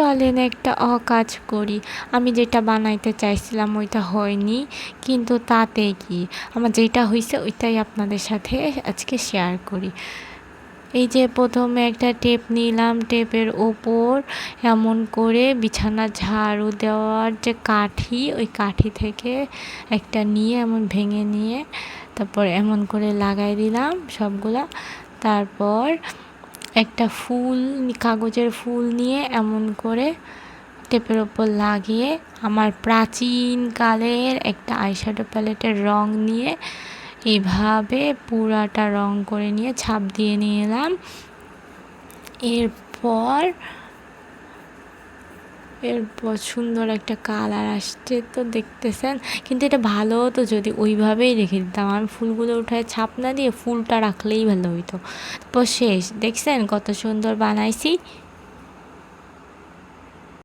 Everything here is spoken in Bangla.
চলেন, একটা অকাজ করি। আমি যেটা বানাইতে চাইছিলাম ওইটা হয়নি, কিন্তু তাতে কি? আমার যেটা হয়েছে ওইটাই আপনাদের সাথে আজকে শেয়ার করি। এই যে প্রথমে একটা টেপ নিলাম টেপের ওপর এমন করে বিছানা ঝাড়ু দেওয়ার যে কাঠি, ওই কাঠি থেকে একটা নিয়ে, এমন ভেঙে নিয়ে, তারপর এমন করে লাগাই দিলাম সবগুলা। তারপর একটা ফুল, কাগজের ফুল নিয়ে এমন করে টেপের ওপর লাগিয়ে আমার প্রাচীন কালের একটা আইশ্যাডো প্যালেটের রং নিয়ে এভাবে পুরাটা রং করে নিয়ে ছাপ দিয়ে নিয়ে এলাম। এরপর এরপর সুন্দর একটা কালার আসছে তো দেখতেছেন। কিন্তু এটা ভালো হতো যদি ওইভাবেই রেখে দিতাম। আমি ফুলগুলো উঠায় ছাপ না দিয়ে ফুলটা রাখলেই ভালো হইতো। তারপর শেষ, দেখছেন কত সুন্দর বানাইছি।